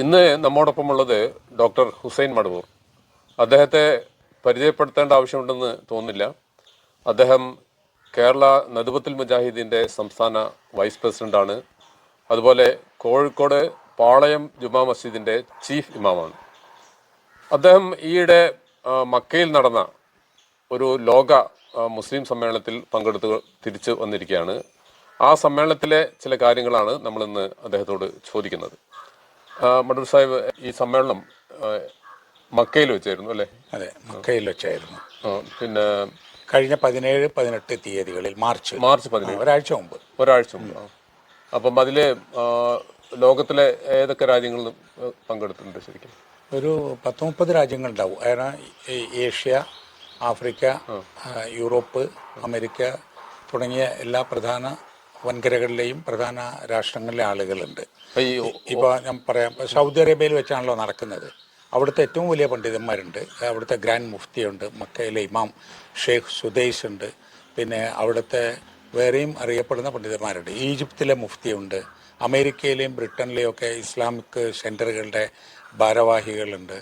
ഇന്ന് നമ്മോടൊപ്പമുള്ളത് ഡോക്ടർ ഹുസൈൻ മടവൂർ. അദ്ദേഹത്തെ പരിചയപ്പെടുത്തേണ്ട ആവശ്യമുണ്ടെന്ന് തോന്നുന്നില്ല. അദ്ദേഹം കേരള നദുബത്തുൽ മുജാഹിദീന്റെ സംസ്ഥാന വൈസ് പ്രസിഡന്റാണ്. അതുപോലെ കോഴിക്കോട് പാളയം ജുമാ മസ്ജിദിന്റെ ചീഫ് ഇമാമാണ്. അദ്ദേഹം ഈയിടെ മക്കയിൽ നടന്ന ഒരു ലോക മുസ്ലിം സമ്മേളനത്തിൽ പങ്കെടുത്ത് തിരിച്ചു വന്നിരിക്കുകയാണ്. ആ സമ്മേളനത്തിലെ ചില കാര്യങ്ങളാണ് നമ്മളിന്ന് അദ്ദേഹത്തോട് ചോദിക്കുന്നത്. ആ, മടൂർ സാഹിബ് ഈ സമ്മേളനം മക്കയിൽ വെച്ചായിരുന്നു അല്ലേ? അതെ മക്കയിൽ വെച്ചായിരുന്നു. പിന്നെ കഴിഞ്ഞ പതിനേഴ് പതിനെട്ട് തീയതികളിൽ മാർച്ച്. മാർച്ച് പതിനേഴ്. ഒരാഴ്ച മുമ്പ്. ഒരാഴ്ച മുമ്പ്. അപ്പം അതിൽ ലോകത്തിലെ ഏതൊക്കെ രാജ്യങ്ങളിൽ പങ്കെടുത്തിട്ടുണ്ട് ശരിക്കും? ഒരു പത്ത് മുപ്പത് രാജ്യങ്ങളുണ്ടാവും കാരണം അതായത് ഏഷ്യ ആഫ്രിക്ക യൂറോപ്പ് അമേരിക്ക തുടങ്ങിയ എല്ലാ പ്രധാന വൻകരകളിലെയും പ്രധാന രാഷ്ട്രങ്ങളിലെ ആളുകളുണ്ട്. ഇപ്പോൾ ഞാൻ പറയാം സൗദി അറേബ്യയിൽ വെച്ചാണല്ലോ നടക്കുന്നത്. അവിടുത്തെ ഏറ്റവും വലിയ പണ്ഡിതന്മാരുണ്ട്. അവിടുത്തെ ഗ്രാൻഡ് മുഫ്തിയുണ്ട് മക്കയിലെ ഇമാം ഷെയ്ഖ് സുദൈസ് ഉണ്ട്. പിന്നെ അവിടുത്തെ വേറെയും അറിയപ്പെടുന്ന പണ്ഡിതന്മാരുണ്ട്. ഈജിപ്തിലെ മുഫ്തിയുണ്ട് അമേരിക്കയിലെയും ബ്രിട്ടനിലെയും ഒക്കെ ഇസ്ലാമിക് സെന്ററുകളുടെ ഭാരവാഹികളുണ്ട്.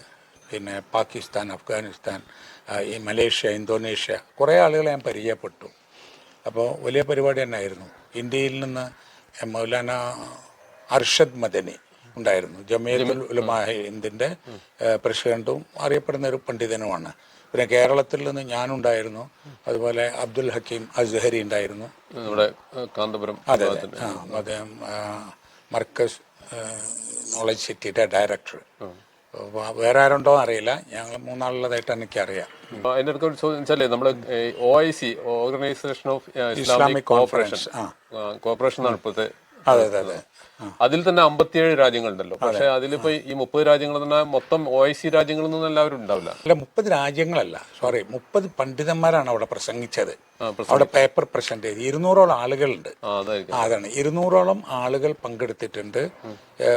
പിന്നെ പാകിസ്ഥാൻ അഫ്ഗാനിസ്ഥാൻ ഈ മലേഷ്യ ഇന്തോനേഷ്യ കുറേ ആളുകളെ ഞാൻ പരിചയപ്പെട്ടു. അപ്പോൾ വലിയ പരിപാടി തന്നെയായിരുന്നു. ഇന്ത്യയിൽ നിന്ന് മൗലാന അർഷദ് മദനി ഉണ്ടായിരുന്നു. ജമിയത്തുൽ ഉലമാ ഹിന്ദിന്റെ പ്രസിഡന്റും അറിയപ്പെടുന്ന ഒരു പണ്ഡിതനുമാണ്. പിന്നെ കേരളത്തിൽ നിന്ന് ഞാനുണ്ടായിരുന്നു. അതുപോലെ അബ്ദുൽ ഹക്കീം അസ്ഹരി ഉണ്ടായിരുന്നു. നമ്മുടെ കാന്തപുരം അതെ അദ്ദേഹം മർക്കസ് നോളജ് സിറ്റിയുടെ ഡയറക്ടർ വേറെ ആരുണ്ടോ അറിയില്ല. ഞങ്ങൾ മൂന്നാളുള്ളതായിട്ട് എനിക്കറിയാം. അറിയാം അതിന്റെ അടുത്ത് വെച്ചാലേ നമ്മൾ O I C organisation of Islamic corporation corporation ആണ് ഇപ്പോഴത്തെ അതെ അതെ അതെ. അതിൽ തന്നെ അമ്പത്തിയേഴ് രാജ്യങ്ങളുണ്ടല്ലോ. പക്ഷെ അതിലിപ്പോ ഈ മുപ്പത് രാജ്യങ്ങൾ തന്നെ മൊത്തം ഒ ഐ സി രാജ്യങ്ങളിൽ നിന്നും എല്ലാവരും ഉണ്ടാവില്ല. അല്ല മുപ്പത് രാജ്യങ്ങളല്ല. സോറി മുപ്പത് പണ്ഡിതന്മാരാണ് അവിടെ പ്രസംഗിച്ചത്. അവിടെ പേപ്പർ പ്രസന്റ് ചെയ്ത്. ഇരുന്നൂറോളം ആളുകളുണ്ട്. അതാണ്. ഇരുന്നൂറോളം ആളുകൾ പങ്കെടുത്തിട്ടുണ്ട്.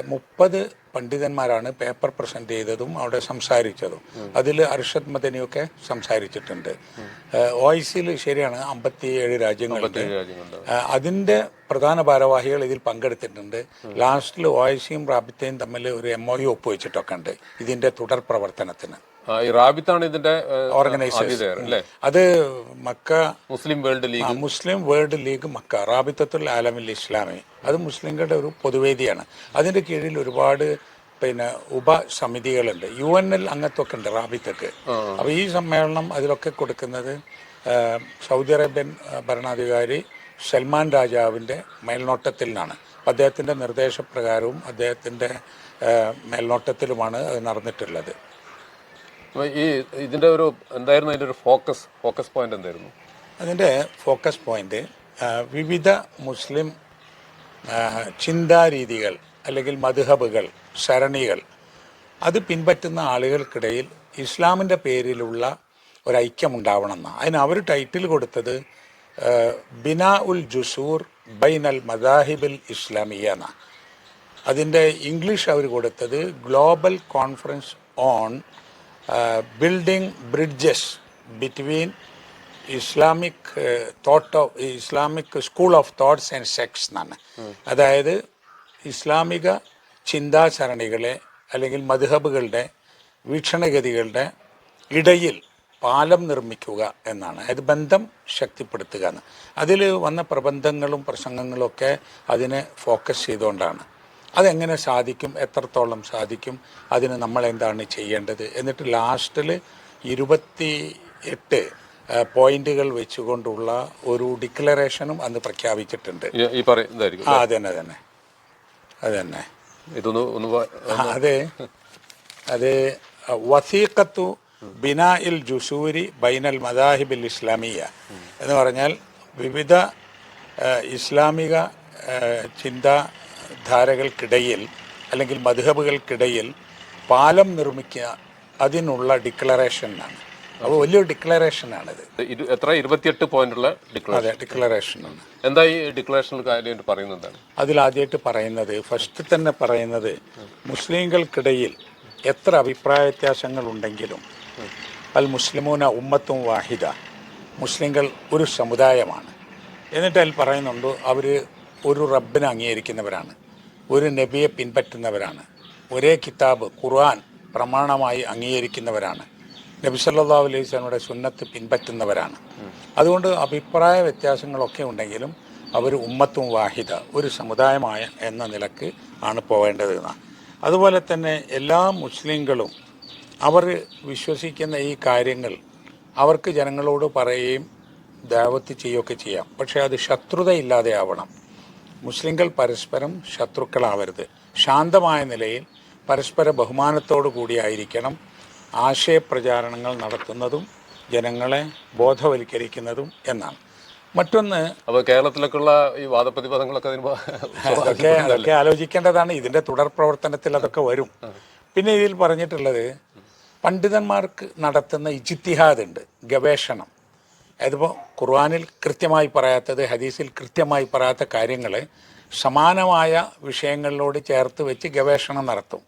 മുപ്പത് പണ്ഡിതന്മാരാണ് പേപ്പർ പ്രസന്റ് ചെയ്തതും അവിടെ സംസാരിച്ചതും. അതിൽ അർഷദ് മദനിയൊക്കെ സംസാരിച്ചിട്ടുണ്ട്. ഒ ഐ സിയിൽ ശരിയാണ് അമ്പത്തിയേഴ് രാജ്യങ്ങളുണ്ട്. അതിന്റെ പ്രധാന ഭാരവാഹികൾ ഇതിൽ പങ്കെടുത്തിട്ടുണ്ട്. ലാസ്റ്റിൽ ഒ ഐ സിയും റാബിത്തയും തമ്മിൽ ഒരു എം ഒ യു ഒപ്പുവെച്ചിട്ടൊക്കെ ഉണ്ട് ഇതിന്റെ തുടർ പ്രവർത്തനത്തിന്. ഈ റാബിത്താണ് ഇതിന്റെ ഓർഗനൈസേഷൻ അത് Mecca Muslim world league. Muslim world league Mecca റാബിത്തത്തുൽ ആലമിൽ ഇസ്ലാമി. അത് മുസ്ലിങ്ങളുടെ ഒരു പൊതുവേദിയാണ്. അതിന്റെ കീഴിൽ ഒരുപാട് പിന്നെ ഉപസമിതികളുണ്ട്. യു എൻ എൽ അംഗത്വമൊക്കെ ഉണ്ട് റാബിത്തക്ക്. അപ്പോൾ ഈ സമ്മേളനം അതിലൊക്കെ കൊടുക്കുന്നത് സൗദി അറേബ്യൻ ഭരണാധികാരി സൽമാൻ രാജാവിന്റെ മേൽനോട്ടത്തിൽ നിന്നാണ് അദ്ദേഹത്തിന്റെ അദ്ദേഹത്തിന്റെ നിർദ്ദേശപ്രകാരവും അദ്ദേഹത്തിന്റെ മേൽനോട്ടത്തിലുമാണ് അത് നടന്നിട്ടുള്ളത്. ഈ ഇതിന്റെ ഒരു എന്തായിരുന്നു അതിന്റെ ഒരു ഫോക്കസ് ഫോക്കസ് പോയിന്റ് എന്തായിരുന്നു? അതിന്റെ ഫോക്കസ് പോയിന്റ് വിവിധ മുസ്ലിം ചിന്താരീതികൾ അല്ലെങ്കിൽ മധുഹബുകൾ ശരണികൾ അത് പിൻപറ്റുന്ന ആളുകൾക്കിടയിൽ ഇസ്ലാമിന്റെ പേരിലുള്ള ഒരു ഐക്യം ഉണ്ടാവണം എന്നാണ് അതിന് അവർ ടൈറ്റിൽ കൊടുത്തത് ബിനാ ഉൽ ജുസൂർ ബൈനൽ മദാഹിബിൽ ഇസ്ലാമിയ എന്നാണ് അതിന്റെ ഇംഗ്ലീഷ് അവർ കൊടുത്തത് global conference on building bridges between Islamic thought of Islamic school of thoughts and sects എന്നാണ്. അതായത് ഇസ്ലാമിക ചിന്താസരണികളെ അല്ലെങ്കിൽ മധുഹബുകളുടെ വീക്ഷണഗതികളുടെ ഇടയിൽ പാലം നിർമ്മിക്കുക എന്നാണ്. അത് ബന്ധം ശക്തിപ്പെടുത്തുക എന്ന്. അതിൽ വന്ന പ്രബന്ധങ്ങളും പ്രസംഗങ്ങളും ഒക്കെ അതിനെ ഫോക്കസ് ചെയ്തുകൊണ്ടാണ്. അതെങ്ങനെ സാധിക്കും? എത്രത്തോളം സാധിക്കും? അതിന് നമ്മൾ എന്താണ് ചെയ്യേണ്ടത്? എന്നിട്ട് ലാസ്റ്റിൽ ഇരുപത്തി എട്ട് പോയിന്റുകൾ വെച്ചുകൊണ്ടുള്ള ഒരു ഡിക്ലറേഷനും അന്ന് പ്രഖ്യാപിച്ചിട്ടുണ്ട്. ഈ- പറയുന്നതായിരിക്കും ആ അത് തന്നെ തന്നെ അത് തന്നെ ഇതൊന്ന് അത് അത് വസീഖത്തു ബിനാ ഇൽ ജുസൂരി ബൈനൽ മദാഹിബിൽ ഇസ്ലാമിയ എന്ന് പറഞ്ഞാൽ വിവിധ ഇസ്ലാമിക ആ, ചിന്താധാരകൾക്കിടയിൽ അല്ലെങ്കിൽ മധുഹബുകൾക്കിടയിൽ പാലം നിർമ്മിക്കുക അതിനുള്ള ഡിക്ലറേഷനാണ്. അപ്പോൾ വലിയൊരു ഡിക്ലറേഷനാണിത്. ഇത് എത്ര? ഇരുപത്തിയെട്ട് പോയിന്റുള്ള ഡിക്ലറേഷൻ. അതെ ഡിക്ലറേഷനാണ്. എന്താ ഈ ഡിക്ലറേഷൻ കാര്യം പറയുന്നത് അതിലാദ്യമായിട്ട് പറയുന്നത് ഫസ്റ്റ് തന്നെ പറയുന്നത് മുസ്ലിങ്ങൾക്കിടയിൽ എത്ര അഭിപ്രായ വ്യത്യാസങ്ങൾ ഉണ്ടെങ്കിലും അൽ മുസ്ലിമൂന ഉമ്മത്തും വാഹിദ മുസ്ലിങ്ങൾ ഒരു സമുദായമാണ്. എന്നിട്ട് അതിൽ പറയുന്നുണ്ട് അവർ ഒരു റബ്ബിനെ അംഗീകരിക്കുന്നവരാണ്. ഒരു നബിയെ പിൻപറ്റുന്നവരാണ്. ഒരേ കിതാബ് ഖുർആൻ പ്രമാണമായി അംഗീകരിക്കുന്നവരാണ്. നബി സല്ലാ അലൈഹി വസല്ലമയുടെ സുന്നത്ത് പിൻപറ്റുന്നവരാണ്. അതുകൊണ്ട് അഭിപ്രായ വ്യത്യാസങ്ങളൊക്കെ ഉണ്ടെങ്കിലും അവർ ഉമ്മത്തും വാഹിദ ഒരു സമുദായമായ എന്ന നിലയ്ക്ക് ആണ് പോകേണ്ടത് അതുപോലെ തന്നെ എല്ലാ മുസ്ലിങ്ങളും അവർ വിശ്വസിക്കുന്ന ഈ കാര്യങ്ങൾ അവർക്ക് ജനങ്ങളോട് പറയുകയും ദാവത്ത് ചെയ്യുകയൊക്കെ ചെയ്യാം. പക്ഷേ അത് ശത്രുതയില്ലാതെ ആവണം മുസ്ലിങ്ങൾ പരസ്പരം ശത്രുക്കളാവരുത്. ശാന്തമായ നിലയിൽ പരസ്പര ബഹുമാനത്തോടു കൂടിയായിരിക്കണം ആശയപ്രചാരണങ്ങൾ നടത്തുന്നതും ജനങ്ങളെ ബോധവൽക്കരിക്കുന്നതും എന്നാണ്. മറ്റൊന്ന് അപ്പോൾ കേരളത്തിലേക്കുള്ള ഈ വാദപ്രതിവാദങ്ങളൊക്കെ അതൊക്കെ അതൊക്കെ ആലോചിക്കേണ്ടതാണ്. ഇതിന്റെ തുടർ പ്രവർത്തനത്തിൽ അതൊക്കെ വരും. പിന്നെ ഇതിൽ പറഞ്ഞിട്ടുള്ളത് പണ്ഡിതന്മാർക്ക് നടത്തുന്ന ഇജിത്തിഹാദ് ഉണ്ട്. ഗവേഷണം. അതിപ്പോൾ ഖുർആാനിൽ കൃത്യമായി പറയാത്തത് ഹദീസിൽ കൃത്യമായി പറയാത്ത കാര്യങ്ങൾ സമാനമായ വിഷയങ്ങളിലോട് ചേർത്ത് വെച്ച് ഗവേഷണം നടത്തും.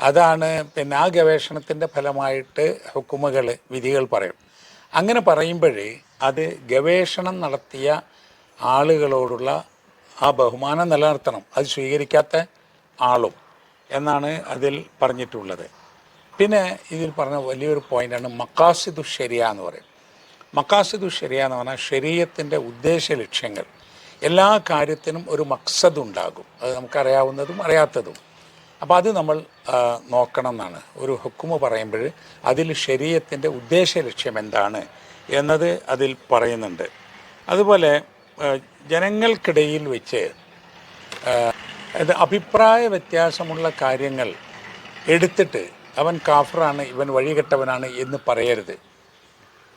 അതാണ് പിന്നെ ആ ഗവേഷണത്തിന്റെ ഫലമായിട്ട് ഹുക്കുമകൾ വിധികൾ പറയും. അങ്ങനെ പറയുമ്പോഴേ അത് ഗവേഷണം നടത്തിയ ആളുകളോടുള്ള ആ ബഹുമാനം നിലനിർത്തണം. അത് സ്വീകരിക്കാത്ത ആളും എന്നാണ് അതിൽ പറഞ്ഞിട്ടുള്ളത്. പിന്നെ ഇതിൽ പറഞ്ഞ വലിയൊരു പോയിന്റാണ് മക്കാസിദു ശരിയ എന്ന് പറയും. മക്കാസിദു ശരിയാന്ന് പറഞ്ഞാൽ ശരീരത്തിന്റെ ഉദ്ദേശ ലക്ഷ്യങ്ങൾ. എല്ലാ കാര്യത്തിനും ഒരു മക്സദ് ഉണ്ടാകും. അത് നമുക്കറിയാവുന്നതും അറിയാത്തതും. അപ്പോൾ അത് നമ്മൾ നോക്കണം എന്നാണ് ഒരു ഹുക്കുമ പറയുമ്പോൾ അതിൽ ശരീരത്തിന്റെ ഉദ്ദേശ ലക്ഷ്യം എന്താണ് എന്നത് അതിൽ പറയുന്നുണ്ട്. അതുപോലെ ജനങ്ങൾക്കിടയിൽ വെച്ച് അഭിപ്രായ വ്യത്യാസമുള്ള കാര്യങ്ങൾ എടുത്തിട്ട് അവൻ കാഫറാണ് ഇവൻ വഴികെട്ടവനാണ് എന്ന് പറയരുത്.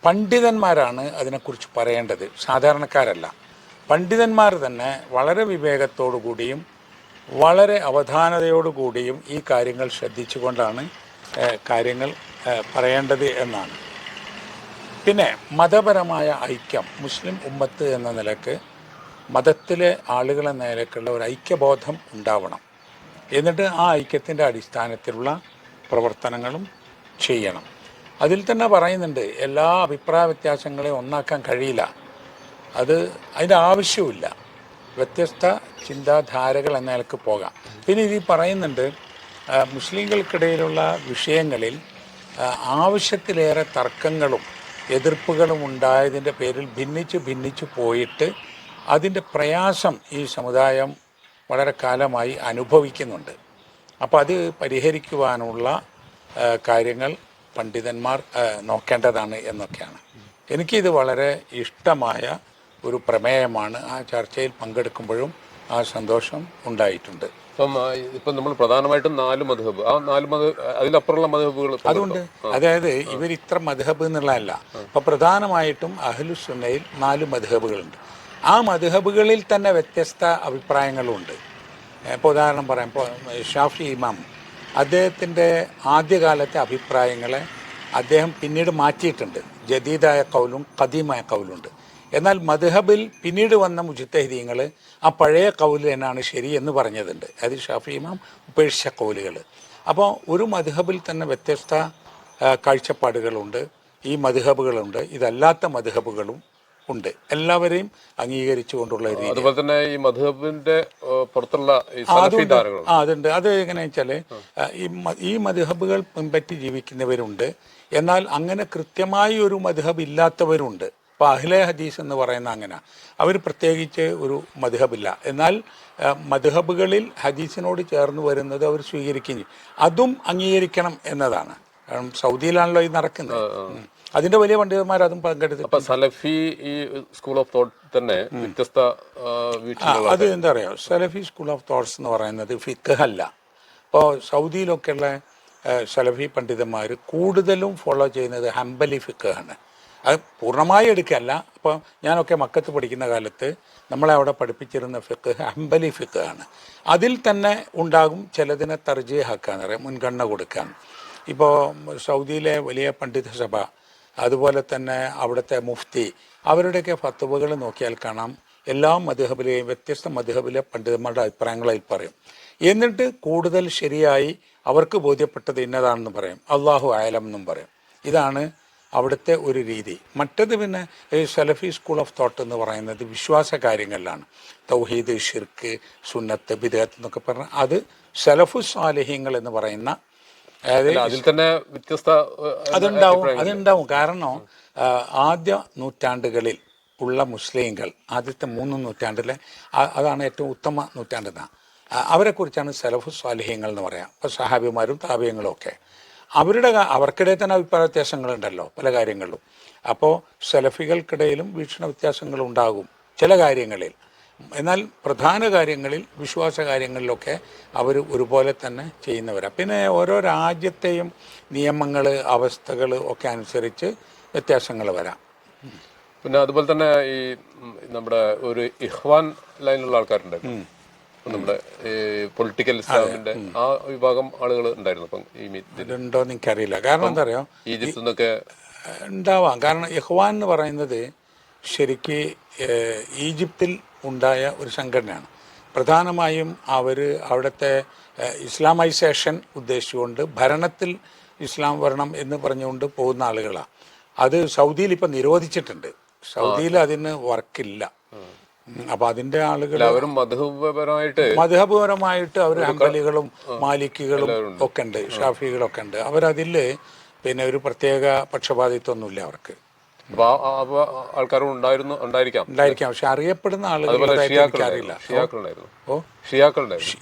പണ്ഡിതന്മാരാണ് അതിനെക്കുറിച്ച് പറയേണ്ടത്. സാധാരണക്കാരല്ല. പണ്ഡിതന്മാർ തന്നെ വളരെ വിവേകത്തോടു കൂടിയും വളരെ അവധാനതയോടു കൂടിയും ഈ കാര്യങ്ങൾ ശ്രദ്ധിച്ചുകൊണ്ടാണ് കാര്യങ്ങൾ പറയേണ്ടത് എന്നാണ്. പിന്നെ മതപരമായ ഐക്യം മുസ്ലിം ഉമ്മത്ത് എന്ന നിലയ്ക്ക് മതത്തിലെ ആളുകളെ നിലക്കുള്ള ഒരു ഐക്യബോധം ഉണ്ടാവണം. എന്നിട്ട് ആ ഐക്യത്തിന്റെ അടിസ്ഥാനത്തിലുള്ള പ്രവർത്തനങ്ങളും ചെയ്യണം. അതിൽ തന്നെ പറയുന്നുണ്ട് എല്ലാ അഭിപ്രായ വ്യത്യാസങ്ങളെയും ഒന്നാക്കാൻ കഴിയില്ല. അത് അതിന്റെ ആവശ്യമില്ല വ്യത്യസ്ത ചിന്താധാരകൾ എന്ന നിലയ്ക്ക് പോകാം. പിന്നെ ഇത് പറയുന്നുണ്ട് മുസ്ലിങ്ങൾക്കിടയിലുള്ള വിഷയങ്ങളിൽ ആവശ്യത്തിലേറെ തർക്കങ്ങളും എതിർപ്പുകളും ഉണ്ടായതിന്റെ പേരിൽ ഭിന്നിച്ച് ഭിന്നിച്ച് പോയിട്ട് അതിന്റെ പ്രയാസം ഈ സമുദായം വളരെ കാലമായി അനുഭവിക്കുന്നുണ്ട്. അപ്പോൾ അത് പരിഹരിക്കുവാനുള്ള കാര്യങ്ങൾ പണ്ഡിതന്മാർ നോക്കേണ്ടതാണ് എന്നൊക്കെയാണ്. എനിക്കിത് വളരെ ഇഷ്ടമായ ഒരു പ്രമേയമാണ്. ആ ചർച്ചയിൽ പങ്കെടുക്കുമ്പോഴും ആ സന്തോഷം ഉണ്ടായിട്ടുണ്ട്. ഇപ്പം ഇപ്പം നമ്മൾ പ്രധാനമായിട്ടും നാല് മധുഹബ് ആ നാല് മധു അതിലപ്പുറമുള്ള മധുഹബുകൾ അതുകൊണ്ട് അതായത് ഇവർ ഇത്ര മധുഹബ് എന്നുള്ളതല്ല. അപ്പോൾ പ്രധാനമായിട്ടും അഹ്ലുസുന്നയിൽ നാല് മധുഹബുകളുണ്ട്. ആ മധുഹബുകളിൽ തന്നെ വ്യത്യസ്ത അഭിപ്രായങ്ങളുണ്ട്. ഇപ്പോൾ ഉദാഹരണം പറയാം. ഇപ്പോൾ ഷാഫി ഇമാം അദ്ദേഹത്തിന്റെ ആദ്യകാലത്തെ അഭിപ്രായങ്ങളെ അദ്ദേഹം പിന്നീട് മാറ്റിയിട്ടുണ്ട്. ജദീദായ കൗലും കദീമായ കൗലുണ്ട്. എന്നാൽ മദ്ഹബിൽ പിന്നീട് വന്ന മുജിത്തഹിദീങ്ങൾ ആ പഴയ കൗൽ തന്നെയാണ് ശരി എന്ന് പറഞ്ഞതുണ്ട്. അത് ഷാഫി ഇമാം ഉപേക്ഷിച്ച കൗലുകൾ അപ്പോൾ ഒരു മദ്ഹബിൽ തന്നെ വ്യത്യസ്ത കാഴ്ചപ്പാടുകളുണ്ട്. ഈ മദ്ഹബുകളുണ്ട്. ഇതല്ലാത്ത മദ്ഹബുകളും ഉണ്ട്. എല്ലാവരെയും അംഗീകരിച്ചു കൊണ്ടുള്ള രീതി അതുപോലെ തന്നെ ഈ മധുഹബിന്റെ പുറത്തുള്ള ആ അതുണ്ട്. അത് എങ്ങനെയാ വെച്ചാൽ ഈ മധുഹബുകൾ പിൻപറ്റി ജീവിക്കുന്നവരുണ്ട്. എന്നാൽ അങ്ങനെ കൃത്യമായി ഒരു മധുഹബ് ഇല്ലാത്തവരുണ്ട്. ഇപ്പോൾ അഹ്ലെ ഹദീസ് എന്ന് പറയുന്ന അങ്ങനെ. അവർ പ്രത്യേകിച്ച് ഒരു മധുഹബില്ല. എന്നാൽ മധുഹബുകളിൽ ഹദീസിനോട് ചേർന്ന് വരുന്നത് അവർ സ്വീകരിക്കുകയും അതും അംഗീകരിക്കണം എന്നതാണ്. കാരണം സൗദിയിലാണല്ലോ ഇത് നടക്കുന്നത്. അതിന്റെ വലിയ പണ്ഡിതന്മാർ അതും പങ്കെടുത്തു അപ്പൊ സലഫി ഈ സ്കൂൾ ഓഫ് തോട്ട് തന്നെ വ്യത്യസ്ത അത് എന്താ പറയാ സലഫി സ്കൂൾ ഓഫ് തോട്ട്സ് എന്ന് പറയുന്നത് ഫിക്ക് അല്ല ഇപ്പോൾ സൗദിയിലൊക്കെയുള്ള സലഫി പണ്ഡിതന്മാർ കൂടുതലും ഫോളോ ചെയ്യുന്നത് ഹംബലി ഫിക്കാണ് അത് പൂർണമായി എടുക്കല്ല അപ്പോൾ ഞാനൊക്കെ മക്കത്ത് പഠിക്കുന്ന കാലത്ത് നമ്മളെ അവിടെ പഠിപ്പിച്ചിരുന്ന ഫിക്ക് ഹംബലി ഫിക്കാണ് ആണ് അതിൽ തന്നെ ഉണ്ടാകും ചിലതിനെ തർജീഹാക്കാന്ന് പറയാം മുൻഗണന കൊടുക്കാൻ. ഇപ്പോൾ സൗദിയിലെ വലിയ പണ്ഡിത സഭ അതുപോലെ തന്നെ അവിടുത്തെ മുഫ്തി അവരുടെയൊക്കെ ഫത്തുവകൾ നോക്കിയാൽ കാണാം. എല്ലാ മധുഹബിലെയും വ്യത്യസ്ത മധുഹബിലെ പണ്ഡിതന്മാരുടെ അഭിപ്രായങ്ങളായി പറയും. എന്നിട്ട് കൂടുതൽ ശരിയായി അവർക്ക് ബോധ്യപ്പെട്ടത് ഇന്നതാണെന്ന് പറയും. അള്ളാഹു ആയാലം എന്നും പറയും. ഇതാണ് അവിടുത്തെ ഒരു രീതി. മറ്റത് പിന്നെ സലഫി സ്കൂൾ ഓഫ് തോട്ട് എന്ന് പറയുന്നത് വിശ്വാസ കാര്യങ്ങളിലാണ്. തൗഹീദ് ഷിർക്ക് സുന്നത്ത് ബിദത്ത് എന്നൊക്കെ പറഞ്ഞാൽ അത് സലഫു സാലിഹ്യങ്ങൾ എന്ന് പറയുന്ന അതിൽ തന്നെ വ്യത്യസ്ത അതുണ്ടാവും അതുണ്ടാവും. കാരണം ആദ്യ നൂറ്റാണ്ടുകളിൽ ഉള്ള മുസ്ലിങ്ങൾ ആദ്യത്തെ മൂന്ന് നൂറ്റാണ്ടിലെ അതാണ് ഏറ്റവും ഉത്തമ നൂറ്റാണ്ടെന്ന അവരെ കുറിച്ചാണ് സലഫു സ്വാലിഹ്യങ്ങൾ എന്ന് പറയാം. ഇപ്പോൾ സഹാബിമാരും താപ്യങ്ങളും ഒക്കെ. അവരുടെ അവർക്കിടയിൽ തന്നെ അഭിപ്രായ വ്യത്യാസങ്ങളുണ്ടല്ലോ പല കാര്യങ്ങളിലും. അപ്പോൾ സെലഫികൾക്കിടയിലും വീക്ഷണ വ്യത്യാസങ്ങൾ ഉണ്ടാകും ചില കാര്യങ്ങളിൽ. എന്നാൽ പ്രധാന കാര്യങ്ങളിൽ വിശ്വാസ കാര്യങ്ങളിലൊക്കെ അവർ ഒരുപോലെ തന്നെ ചെയ്യുന്നവരാണ് പിന്നെ ഓരോ രാജ്യത്തെയും നിയമങ്ങൾ അവസ്ഥകൾ ഒക്കെ അനുസരിച്ച് വ്യത്യാസങ്ങൾ വരാം. പിന്നെ അതുപോലെ തന്നെ ഈ നമ്മുടെ ഒരു ഇഹ്വാൻ ലൈനിലുള്ള ആൾക്കാരുണ്ട്. നമ്മുടെ പൊളിറ്റിക്കൽ ഇസ്ലാമിന്റെ ആ വിഭാഗം ആളുകൾ ഉണ്ടായിരുന്നു അപ്പം ഈ ഇതുണ്ടോയെന്ന് എനിക്കറിയില്ല. കാരണം എന്താ പറയുക ഈജിപ്തിൽ നിന്നൊക്കെ ഉണ്ടാവാം. കാരണം ഇഹ്വാൻ എന്ന് പറയുന്നത് ശരിക്ക് ഈജിപ്തിൽ ഉണ്ടായ ഒരു സംഘടനയാണ്. പ്രധാനമായും അവർ അവിടുത്തെ ഇസ്ലാമൈസേഷൻ ഉദ്ദേശിച്ചുകൊണ്ട് ഭരണത്തിൽ ഇസ്ലാം വരണം എന്ന് പറഞ്ഞുകൊണ്ട് പോകുന്ന ആളുകളാണ് അത് സൗദിയിൽ ഇപ്പം നിരോധിച്ചിട്ടുണ്ട്. സൗദിയിൽ അതിന് വർക്കില്ല. അപ്പൊ അതിന്റെ ആളുകൾ അവരും മധുപരമായിട്ട് മധുപരമായിട്ട് അവർ ഹംബലികളും മാലിക്കുകളും ഒക്കെ ഉണ്ട് ഷാഫികളൊക്കെ ഉണ്ട്. അവരതിൽ പിന്നെ ഒരു പ്രത്യേക പക്ഷപാതിത്വമൊന്നുമില്ല അവർക്ക്. അപ്പൊ ആ- ആ ആൾക്കാരും ഉണ്ടായിരുന്നു ഉണ്ടായിരിക്കാം. ഉണ്ടായിരിക്കാം. പക്ഷെ അറിയപ്പെടുന്ന ആളുകൾ ഓ.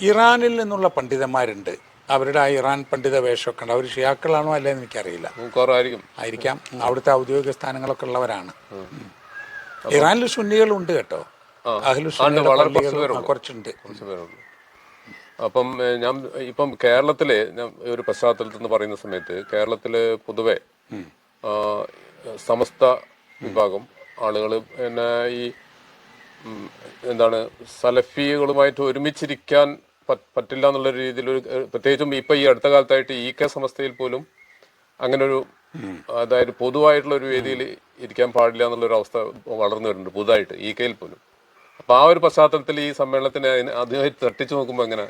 ഇറാനിൽ നിന്നുള്ള പണ്ഡിതന്മാരുണ്ട്. അവരുടെ ആ ഇറാൻ പണ്ഡിത വേഷമൊക്കെ ഉണ്ട് അവർ ഷിയാക്കളാണോ അല്ലേ എന്ന് എനിക്കറിയില്ല. ആയിരിക്കാം. അവിടുത്തെ ഔദ്യോഗിക സ്ഥാനങ്ങളൊക്കെ ഉള്ളവരാണ്. ഇറാനിൽ സുന്നികളുണ്ട് കേട്ടോ. കുറച്ചുണ്ട്. അപ്പം ഞാൻ ഇപ്പം കേരളത്തിലെ ഞാൻ ഒരു പശ്ചാത്തലത്തിൽ നിന്ന് പറയുന്ന സമയത്ത് കേരളത്തിൽ പൊതുവെ സമസ്ത വിഭാഗം ആളുകൾ പിന്നെ ഈ എന്താണ് സലഫികളുമായിട്ട് ഒരുമിച്ചിരിക്കാൻ പറ്റ്- പറ്റില്ല എന്നുള്ള രീതിയിൽ ഒരു പ്രത്യേകിച്ചും ഇപ്പൊ ഈ അടുത്ത കാലത്തായിട്ട് ഇ കെ സമസ്തയിൽ പോലും അങ്ങനെ ഒരു അതായത് പൊതുവായിട്ടുള്ള ഒരു വേദിയിൽ ഇരിക്കാൻ പാടില്ല എന്നുള്ള ഒരു അവസ്ഥ വളർന്നു വരുന്നുണ്ട് പുതുതായിട്ട് ഇ കെയിൽ പോലും. അപ്പൊ ആ ഒരു പശ്ചാത്തലത്തിൽ ഈ സമ്മേളനത്തിന് അതിനെ തട്ടിച്ചു നോക്കുമ്പോൾ എങ്ങനെ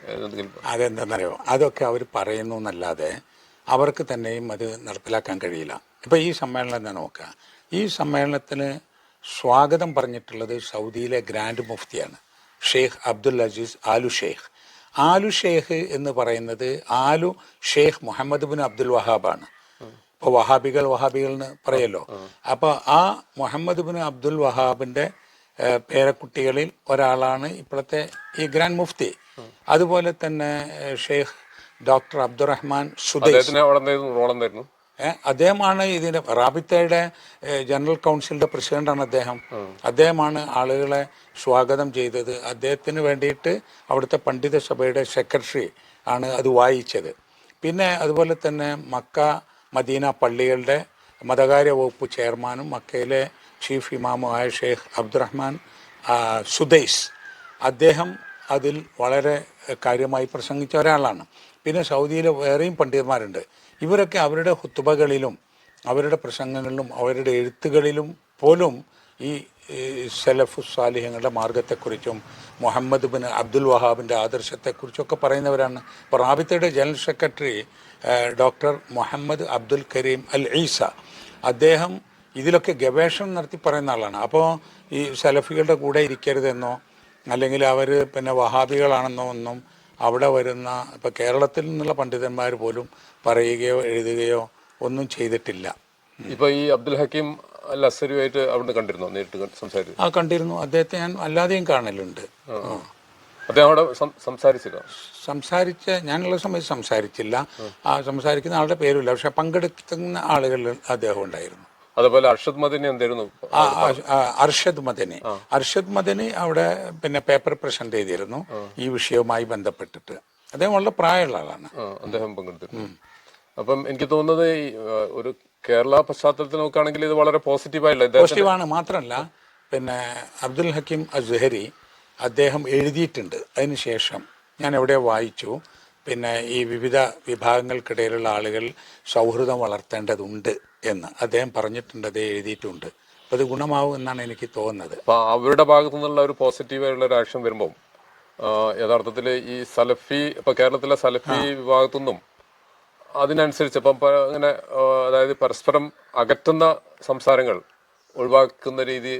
അതെന്താണെന്നറിയോ അതൊക്കെ അവർ പറയുന്നു എന്നല്ലാതെ അവർക്ക് തന്നെയും അത് നടപ്പിലാക്കാൻ കഴിയില്ല. ഇപ്പോൾ ഈ സമ്മേളനം തന്നെ നോക്കുക? ഈ സമ്മേളനത്തിന് സ്വാഗതം പറഞ്ഞിട്ടുള്ളത് സൗദിയിലെ grand മുഫ്തിയാണ് Sheikh Abdul Aziz Al Sheikh. Al Sheikh എന്ന് പറയുന്നത് Al Sheikh Muhammad bin Abdul വഹാബാണ്. ഇപ്പോൾ വഹാബികൾ വഹാബികൾ എന്ന് പറയല്ലോ. അപ്പോൾ ആ മുഹമ്മദ് ബിൻ അബ്ദുൽ വഹാബിന്റെ പേരക്കുട്ടികളിൽ ഒരാളാണ് ഇപ്പോഴത്തെ ഈ ഗ്രാൻഡ് മുഫ്തി. അതുപോലെ തന്നെ ഷെയ്ഖ് ഡോക്ടർ അബ്ദുറഹ്മാൻ സുദേശ് അദ്ദേഹമാണ് ഇതിന്റെ റാബിത്തയുടെ ജനറൽ കൗൺസിലിന്റെ പ്രസിഡന്റാണ് അദ്ദേഹം. അദ്ദേഹമാണ് ആളുകളെ സ്വാഗതം ചെയ്തത്. അദ്ദേഹത്തിന് വേണ്ടിയിട്ട് അവിടുത്തെ പണ്ഡിത സഭയുടെ സെക്രട്ടറി ആണ് അത് വായിച്ചത്. പിന്നെ അതുപോലെ തന്നെ മക്ക മദീന പള്ളികളുടെ മതകാര്യ വകുപ്പ് ചെയർമാനും മക്കയിലെ chief ഇമാമുമായ Sheikh Abdul Rahman Sudesh Sudais അദ്ദേഹം അതിൽ വളരെ കാര്യമായി പ്രസംഗിച്ച ഒരാളാണ്. പിന്നെ സൗദിയിലെ വേറെയും പണ്ഡിതന്മാരുണ്ട്. ഇവരൊക്കെ അവരുടെ ഹുത്തുബകളിലും അവരുടെ പ്രസംഗങ്ങളിലും അവരുടെ എഴുത്തുകളിലും പോലും ഈ സലഫു സാലിഹ്യങ്ങളുടെ മാർഗത്തെക്കുറിച്ചും മുഹമ്മദ് ബിൻ അബ്ദുൽ വഹാബിന്റെ ആദർശത്തെക്കുറിച്ചൊക്കെ പറയുന്നവരാണ്. ഇപ്പോൾ റാബിത്തയുടെ general secretary doctor Muhammad Abdul Karim Al Issa. അദ്ദേഹം ഇതിലൊക്കെ ഗവേഷണം നടത്തി പറയുന്ന ആളാണ്. അപ്പോൾ ഈ സലഫികളുടെ കൂടെ ഇരിക്കരുതെന്നോ അല്ലെങ്കിൽ അവർ പിന്നെ വഹാബികളാണെന്നോ ഒന്നും അവിടെ വരുന്ന ഇപ്പം കേരളത്തിൽ നിന്നുള്ള പണ്ഡിതന്മാർ പോലും പറയുകയോ എഴുതുകയോ ഒന്നും ചെയ്തിട്ടില്ല. ഇപ്പൊ ഈ അബ്ദുൽ ഹക്കീം അൽ അവിടെ കണ്ടിരുന്നു? നേരിട്ട് സംസാരിച്ചു ആ കണ്ടിരുന്നു. അദ്ദേഹത്തെ ഞാൻ അല്ലാതെയും കാണലുണ്ട്. അദ്ദേഹം അവിടെ സംസാരിച്ചില്ല സംസാരിച്ച ഞാനുള്ള സമയത്ത് സംസാരിച്ചില്ല. ആ സംസാരിക്കുന്ന ആളുടെ പേരുമില്ല. പക്ഷെ പങ്കെടുക്കുന്ന ആളുകളിൽ അദ്ദേഹം ഉണ്ടായിരുന്നു. അതുപോലെ അർഷദ് മദനി എന്തായിരുന്നു? അർഷദ് മദനി. അർഷദ് മദനി അവിടെ പിന്നെ പേപ്പർ പ്രസന്റ് ചെയ്തിരുന്നു ഈ വിഷയവുമായി ബന്ധപ്പെട്ടിട്ട്. അദ്ദേഹം വളരെ പ്രായമുള്ള ആളാണ്. അദ്ദേഹം പങ്കെടുത്തിട്ടുണ്ട്. അപ്പം എനിക്ക് തോന്നുന്നത് ഒരു കേരള പശ്ചാത്തലത്തിൽ നോക്കുകയാണെങ്കിൽ ഇത് വളരെ പോസിറ്റീവായുള്ള പോസിറ്റീവാണ് മാത്രമല്ല പിന്നെ അബ്ദുൽ ഹക്കീം അസ്ഹരി അദ്ദേഹം എഴുതിയിട്ടുണ്ട്. അതിനുശേഷം ഞാൻ എവിടെ വായിച്ചു. പിന്നെ ഈ വിവിധ വിഭാഗങ്ങൾക്കിടയിലുള്ള ആളുകൾ സൗഹൃദം വളർത്തേണ്ടതുണ്ട് എന്ന് അദ്ദേഹം പറഞ്ഞിട്ടുണ്ട് അദ്ദേഹം എഴുതിയിട്ടുണ്ട്. അത് ഗുണമാവും എന്നാണ് എനിക്ക് തോന്നുന്നത്. അപ്പോൾ അവരുടെ ഭാഗത്തു നിന്നുള്ള ഒരു പോസിറ്റീവായുള്ള ഒരു ആക്ഷൻ വരുമ്പോൾ യഥാർത്ഥത്തിൽ ഈ സലഫി ഇപ്പൊ കേരളത്തിലെ സലഫി വിഭാഗത്തു നിന്നും അതിനനുസരിച്ച് ഇപ്പം അങ്ങനെ അതായത് പരസ്പരം അകറ്റുന്ന സംസാരങ്ങൾ ഒഴിവാക്കുന്ന രീതി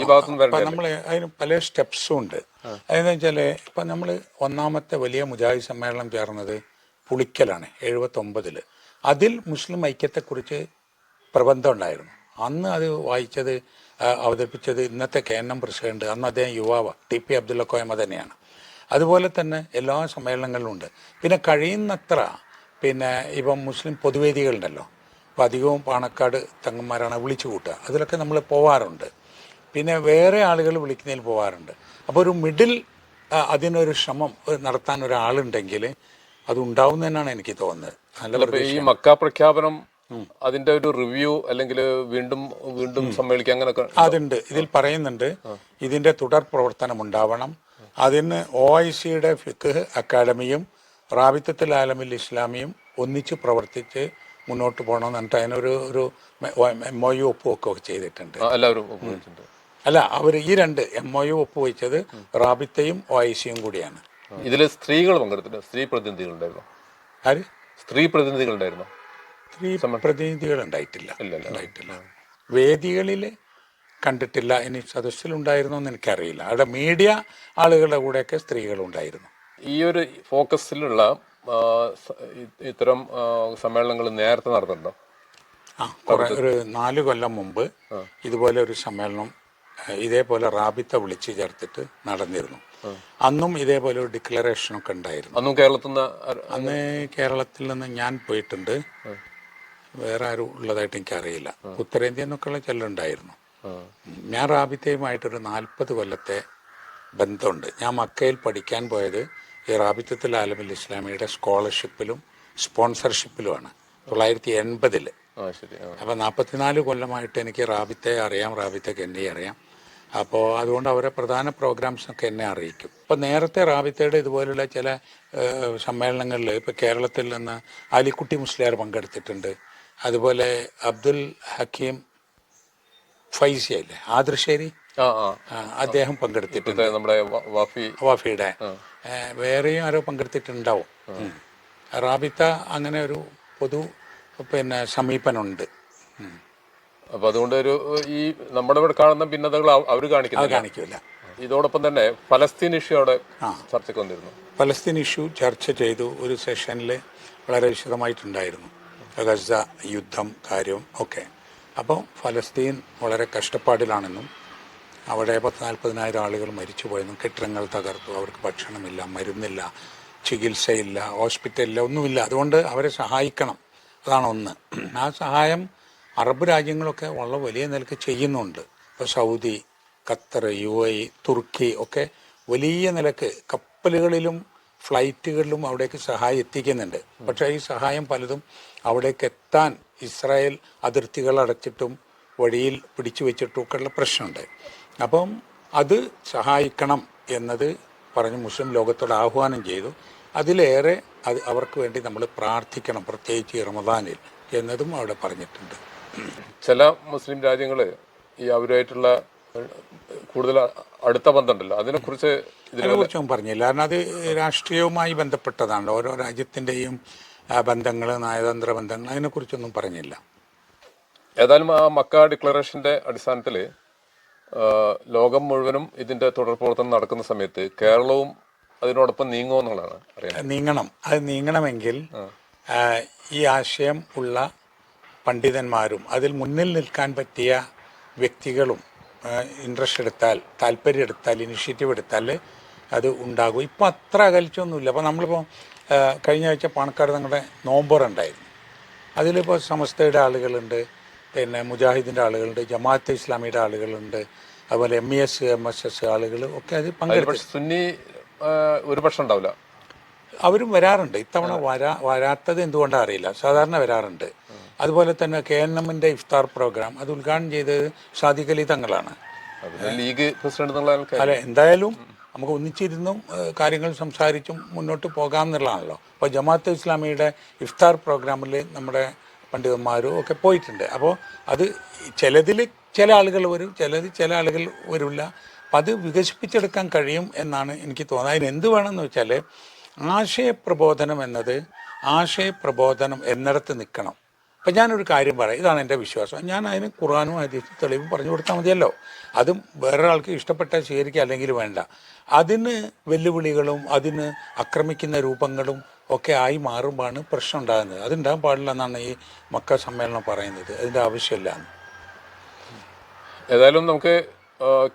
ഈ ഭാഗത്തുനിന്ന് നമ്മൾ അതിന് പല സ്റ്റെപ്സും ഉണ്ട് അതെന്ന് വെച്ചാൽ ഇപ്പൊ നമ്മൾ ഒന്നാമത്തെ വലിയ മുജാഹിദ് സമ്മേളനം ചേർന്നത് പുളിക്കലാണ് എഴുപത്തൊമ്പതിൽ. അതിൽ മുസ്ലിം ഐക്യത്തെക്കുറിച്ച് പ്രബന്ധം ഉണ്ടായിരുന്നു. അന്ന് അത് വായിച്ചത് അവതരിപ്പിച്ചത് ഇന്നത്തെ കെ എൻ എം പ്രസിഡന്റ് അന്ന് അദ്ദേഹം യുവാവ ടി പി അബ്ദുള്ള കോയമ തന്നെയാണ്. അതുപോലെ തന്നെ എല്ലാ സമ്മേളനങ്ങളിലും ഉണ്ട്. പിന്നെ കഴിയുന്നത്ര പിന്നെ ഇപ്പം മുസ്ലിം പൊതുവേദികളുണ്ടല്ലോ അപ്പോൾ അധികവും പാണക്കാട് തങ്ങന്മാരാണ് വിളിച്ചു കൂട്ടുക. അതിലൊക്കെ നമ്മൾ പോവാറുണ്ട്. പിന്നെ വേറെ ആളുകൾ വിളിക്കുന്നതിൽ പോവാറുണ്ട്. അപ്പോൾ ഒരു മിഡിൽ അതിനൊരു ശ്രമം നടത്താൻ ഒരാളുണ്ടെങ്കിൽ അത് ഉണ്ടാവും എന്നാണ് എനിക്ക് തോന്നുന്നത്. ഈ മക്ക പ്രഖ്യാപനം അതിന്റെ ഒരു റിവ്യൂ അല്ലെങ്കിൽ വീണ്ടും വീണ്ടും സമ്മേളിക്കുക അങ്ങനെയൊക്കെ അതുണ്ട്. ഇതിൽ പറയുന്നുണ്ട് ഇതിന്റെ തുടർ പ്രവർത്തനം ഉണ്ടാവണം. അതിന് ഒ ഐ സിയുടെ ഫിഖ് അക്കാഡമിയും റാബിത്തത്തിൽ ആലമിൽ ഇസ്ലാമിയും ഒന്നിച്ച് പ്രവർത്തിച്ച് മുന്നോട്ട് പോകണമെന്ന് പറഞ്ഞിട്ട് അതിനൊരു ഒരു എം ഒ യു ഒപ്പുവെക്കുകയൊക്കെ ചെയ്തിട്ടുണ്ട്. എല്ലാവരും അല്ല അവർ ഈ രണ്ട് എം ഒ യു ഒപ്പുവെച്ചത് റാബിത്തയും ഒ ഐ സിയും കൂടിയാണ് ഇതിൽ സ്ത്രീകൾ പങ്കെടുത്തിട്ടുണ്ട്. സ്ത്രീ പ്രതിനിധികളുണ്ടായിരുന്നു. ആര്? സ്ത്രീ പ്രതിനിധികളുണ്ടായിരുന്നു. സ്ത്രീ പ്രതിനിധികൾ ഉണ്ടായിട്ടില്ല. ഉണ്ടായിട്ടില്ല. വേദികളിൽ കണ്ടിട്ടില്ല. ഇനി സദസ്സിലുണ്ടായിരുന്നോ എന്ന് എനിക്കറിയില്ല. അവിടെ മീഡിയ ആളുകളുടെ കൂടെയൊക്കെ സ്ത്രീകളുണ്ടായിരുന്നു. ഈ ഒരു ഫോക്കസിലുള്ള ഇത്തരം സമ്മേളനങ്ങൾ നേരത്തെ നടത്തുന്നുണ്ടോ ആ കുറെ ഒരു നാല് കൊല്ലം മുമ്പ് ഇതുപോലെ ഒരു സമ്മേളനം ഇതേപോലെ റാബിത്ത വിളിച്ചു ചേർത്തിട്ട് നടന്നിരുന്നു. അന്നും ഇതേപോലെ ഒരു ഡിക്ലറേഷനൊക്കെ ഉണ്ടായിരുന്നു. അന്നും കേരളത്തിൽ നിന്ന് അന്ന് കേരളത്തിൽ നിന്ന് ഞാൻ പോയിട്ടുണ്ട്. വേറെ ആരും ഉള്ളതായിട്ട് എനിക്കറിയില്ല. ഉത്തരേന്ത്യയിൽ നിന്നൊക്കെയുള്ള ചെല്ലുണ്ടായിരുന്നു. ഞാൻ റാബിത്തയുമായിട്ടൊരു നാൽപ്പത് കൊല്ലത്തെ ബന്ധമുണ്ട്. ഞാൻ മക്കയിൽ പഠിക്കാൻ പോയത് ഈ റാബിത്തത്തിൽ ആലമിൽ ഇസ്ലാമിയുടെ സ്കോളർഷിപ്പിലും സ്പോൺസർഷിപ്പിലുമാണ്. തൊള്ളായിരത്തി എൺപതിൽ അപ്പൊ അപ്പോൾ നാൽപ്പത്തിനാല് കൊല്ലമായിട്ട് എനിക്ക് റാബിത്തെ അറിയാം റാബിത്തെ എന്നെ അറിയാം. അപ്പോൾ അതുകൊണ്ട് അവരെ പ്രധാന പ്രോഗ്രാംസൊക്കെ എന്നെ അറിയിക്കും. അപ്പോൾ നേരത്തെ റാബിത്തയുടെ ഇതുപോലുള്ള ചില സമ്മേളനങ്ങളിൽ ഇപ്പോൾ കേരളത്തിൽ നിന്ന് അലിക്കുട്ടി മുസ്ലിയാർ പങ്കെടുത്തിട്ടുണ്ട്. അതുപോലെ അബ്ദുൽ ഹക്കീം ഫൈസി അല്ലേ ആദർശേരി? അദ്ദേഹം പങ്കെടുത്തിട്ടുണ്ട്. നമ്മുടെ വാഫി. വാഫിയുടെ. വേറെയും ആരോ പങ്കെടുത്തിട്ടുണ്ടാവും. റാബിത്ത അങ്ങനെ ഒരു പൊതു പിന്നെ സമീപനമുണ്ട്. അപ്പൊ അതുകൊണ്ട് ഒരു ഈ നമ്മുടെ ഇവിടെ കാണുന്ന ഭിന്നതകൾ അവർ കാണിക്കുന്നില്ല. കാണിക്കില്ല ഇതോടൊപ്പം തന്നെ ഫലസ്തീൻ ഇഷ്യൂ അവിടെ ചർച്ചയ്ക്ക് വന്നിരുന്നു. ഫലസ്തീൻ ഇഷ്യൂ ചർച്ച ചെയ്തു ഒരു സെഷനിൽ വളരെ വിശദമായിട്ടുണ്ടായിരുന്നു. ഗസ യുദ്ധം കാര്യവും ഒക്കെ. അപ്പോൾ ഫലസ്തീൻ വളരെ കഷ്ടപ്പാടിലാണെന്നും അവിടെ പത്ത് നാൽപ്പതിനായിരം ആളുകൾ മരിച്ചുപോയെന്നും കെട്ടിടങ്ങൾ തകർത്തു. അവർക്ക് ഭക്ഷണമില്ല മരുന്നില്ല ചികിത്സയില്ല ഹോസ്പിറ്റലില്ല ഒന്നുമില്ല. അതുകൊണ്ട് അവരെ സഹായിക്കണം. അതാണ് ഒന്ന്. ആ സഹായം അറബ് രാജ്യങ്ങളൊക്കെ വളരെ വലിയ നിലയ്ക്ക് ചെയ്യുന്നുണ്ട്. ഇപ്പോൾ സൗദി ഖത്തർ യു എ തുർക്കി ഒക്കെ വലിയ നിലയ്ക്ക് കപ്പലുകളിലും ഫ്ലൈറ്റുകളിലും അവിടേക്ക് സഹായം എത്തിക്കുന്നുണ്ട്. പക്ഷേ ഈ സഹായം പലതും അവിടേക്ക് എത്താൻ ഇസ്രായേൽ അതിർത്തികൾ അടച്ചിട്ടും വഴിയിൽ പിടിച്ചു വെച്ചിട്ടും ഒക്കെയുള്ള പ്രശ്നമുണ്ട്. അപ്പം അത് സഹായിക്കണം എന്നത് പറഞ്ഞ് മുസ്ലിം ലോകത്തോട് ആഹ്വാനം ചെയ്തു. അതിലേറെ അത് അവർക്ക് വേണ്ടി നമ്മൾ പ്രാർത്ഥിക്കണം പ്രത്യേകിച്ച് റമദാനിൽ എന്നതും അവിടെ പറഞ്ഞിട്ടുണ്ട്. ചില മുസ്ലിം രാജ്യങ്ങൾ ഈ അവരുമായിട്ടുള്ള കൂടുതൽ അടുത്ത ബന്ധമുണ്ടല്ലോ. അതിനെക്കുറിച്ച് ഞാൻ പറഞ്ഞില്ല. കാരണം അത് രാഷ്ട്രീയവുമായി ബന്ധപ്പെട്ടതാണ്. ഓരോ രാജ്യത്തിന്റെയും ബന്ധങ്ങൾ നയതന്ത്ര ബന്ധങ്ങൾ അതിനെക്കുറിച്ചൊന്നും പറഞ്ഞില്ല. ഏതായാലും ആ മക്ക ഡിക്ലറേഷന്റെ അടിസ്ഥാനത്തിൽ ലോകം മുഴുവനും ഇതിന്റെ തുടർ പ്രവർത്തനം നടക്കുന്ന സമയത്ത് കേരളവും അതിനോടൊപ്പം നീങ്ങുമെന്നുള്ളതാണ് അറിയാം നീങ്ങണം. അത് നീങ്ങണമെങ്കിൽ ഈ ആശയം ഉള്ള പണ്ഡിതന്മാരും അതിൽ മുന്നിൽ നിൽക്കാൻ പറ്റിയ വ്യക്തികളും ഇൻട്രസ്റ്റ് എടുത്താൽ താല്പര്യം എടുത്താൽ ഇനിഷ്യേറ്റീവ് എടുത്താൽ അത് ഉണ്ടാകും. ഇപ്പം അത്ര അകൽച്ചൊന്നുമില്ല അപ്പോൾ നമ്മളിപ്പോൾ കഴിഞ്ഞ ആഴ്ച പാണക്കാട് തങ്ങളുടെ നോമ്പറുണ്ടായിരുന്നു. അതിലിപ്പോൾ സമസ്തയുടെ ആളുകളുണ്ട് പിന്നെ മുജാഹിദിന്റെ ആളുകളുണ്ട് ജമാഅത്തെ ഇസ്ലാമിയുടെ ആളുകളുണ്ട് അതുപോലെ M E S M S S ആളുകൾ ഒക്കെ അത് അതിൽ പങ്കെടുത്തു സുന്നി ഒരു പക്ഷം ഉണ്ടാവില്ല. അവരും വരാറുണ്ട്. ഇത്തവണ വരാ വരാത്തത് എന്തുകൊണ്ടാണ് അറിയില്ല. സാധാരണ വരാറുണ്ട്. അതുപോലെ തന്നെ കെ എൻ എമ്മിന്റെ ഇഫ്താർ പ്രോഗ്രാം അത് ഉദ്ഘാടനം ചെയ്തത് സാദിഖ് അലി തങ്ങളാണ്. ലീഗ് പ്രസിഡന്റ് അല്ലെ എന്തായാലും നമുക്ക് ഒന്നിച്ചിരുന്നും കാര്യങ്ങൾ സംസാരിച്ചും മുന്നോട്ട് പോകാം എന്നുള്ളതാണല്ലോ. അപ്പോൾ ജമാഅത്ത് ഇസ്ലാമിയുടെ ഇഫ്താർ പ്രോഗ്രാമിൽ നമ്മുടെ പണ്ഡിതന്മാരും ഒക്കെ പോയിട്ടുണ്ട്. അപ്പോൾ അത് ചിലതിൽ ചില ആളുകൾ വരും ചില ചില ആളുകൾ വരില്ല. അപ്പം അത് വികസിപ്പിച്ചെടുക്കാൻ കഴിയും എന്നാണ് എനിക്ക് തോന്നുന്നത്. അതിന് എന്ത് വേണമെന്ന് വെച്ചാൽ ആശയപ്രബോധനം എന്നത് ആശയപ്രബോധനം എന്നിടത്ത് നിൽക്കണം. അപ്പം ഞാനൊരു കാര്യം പറയാം. ഇതാണ് എന്റെ വിശ്വാസം. ഞാൻ അതിന് ഖുറാനും ഹദീസും തെളിവും പറഞ്ഞു കൊടുത്താൽ മതിയല്ലോ. അതും വേറൊരാൾക്ക് ഇഷ്ടപ്പെട്ട സ്വീകരിക്കുക അല്ലെങ്കിൽ വേണ്ട. അതിന് വെല്ലുവിളികളും അതിന് ആക്രമിക്കുന്ന രൂപങ്ങളും ഒക്കെ ആയി മാറുമ്പോഴാണ് പ്രശ്നം ഉണ്ടാകുന്നത്. അതുണ്ടാകാൻ പാടില്ല എന്നാണ് ഈ മക്ക സമ്മേളനം പറയുന്നത്. അതിന്റെ ആവശ്യമില്ല ഏതായാലും നമുക്ക്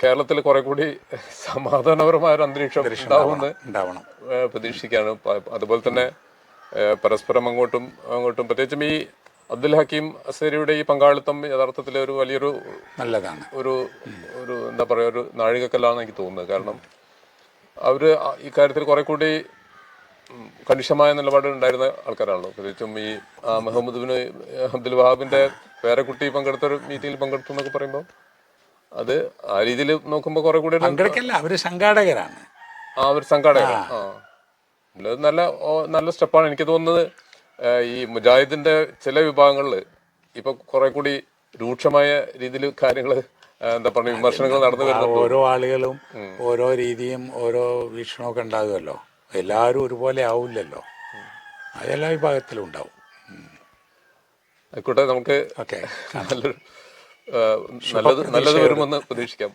കേരളത്തിൽ കുറെ കൂടി സമാധാനപരമായ ഒരു അന്തരീക്ഷം ഉണ്ടാവുമെന്ന് ഉണ്ടാവണം. ഏഹ് അതുപോലെ തന്നെ പരസ്പരം അങ്ങോട്ടും അങ്ങോട്ടും. പ്രത്യേകിച്ചും ഈ അബ്ദുൽ ഹക്കീം അസേരിയുടെ ഈ പങ്കാളിത്തം യഥാർത്ഥത്തിൽ ഒരു വലിയൊരു നല്ലതാണ്. ഒരു ഒരു എന്താ പറയുക ഒരു നാഴികക്കല്ലാന്ന് എനിക്ക് തോന്നുന്നത്. കാരണം ഈ കാര്യത്തിൽ കുറെ കൂടി കണിശമായ നിലപാട് ഉണ്ടായിരുന്ന ആൾക്കാരാണല്ലോ. പ്രത്യേകിച്ചും ഈ മെഹമ്മദ് മുഹമ്മദ് ബിൻ അബ്ദുൽ വഹാബിന്റെ പേരക്കുട്ടി പങ്കെടുത്ത ഒരു മീറ്റിംഗിൽ പങ്കെടുത്തു എന്നൊക്കെ പറയുമ്പോൾ അത് ആ രീതിയിൽ നോക്കുമ്പോൾ കുറെ കൂടി അവർ പങ്കെടുക്കല്ല അവർ സംഘാടകരാണ്. ആ ഒരു സംഘാടകർ. ആ. അത് നല്ല നല്ല സ്റ്റെപ്പാണ്. എനിക്ക് തോന്നുന്നത് ഈ മുജാഹിദിന്റെ ചില വിഭാഗങ്ങളിൽ ഇപ്പൊ കുറെ കൂടി രൂക്ഷമായ രീതിയിൽ കാര്യങ്ങൾ എന്താ പറയുക വിമർശനങ്ങൾ നടന്നു വരുന്നുണ്ട്. ഓരോ ആളുകളും ഓരോ രീതിയും ഓരോ വീക്ഷണമൊക്കെ ഉണ്ടാകുമല്ലോ. എല്ലാവരും ഒരുപോലെ ആവില്ലല്ലോ. അതെല്ലാ വിഭാഗത്തിലും ഉണ്ടാവും. ആയിക്കോട്ടെ നമുക്ക് ഓക്കെ. നല്ലൊരു നല്ലത് നല്ലത് വരുമെന്ന് പ്രതീക്ഷിക്കാം.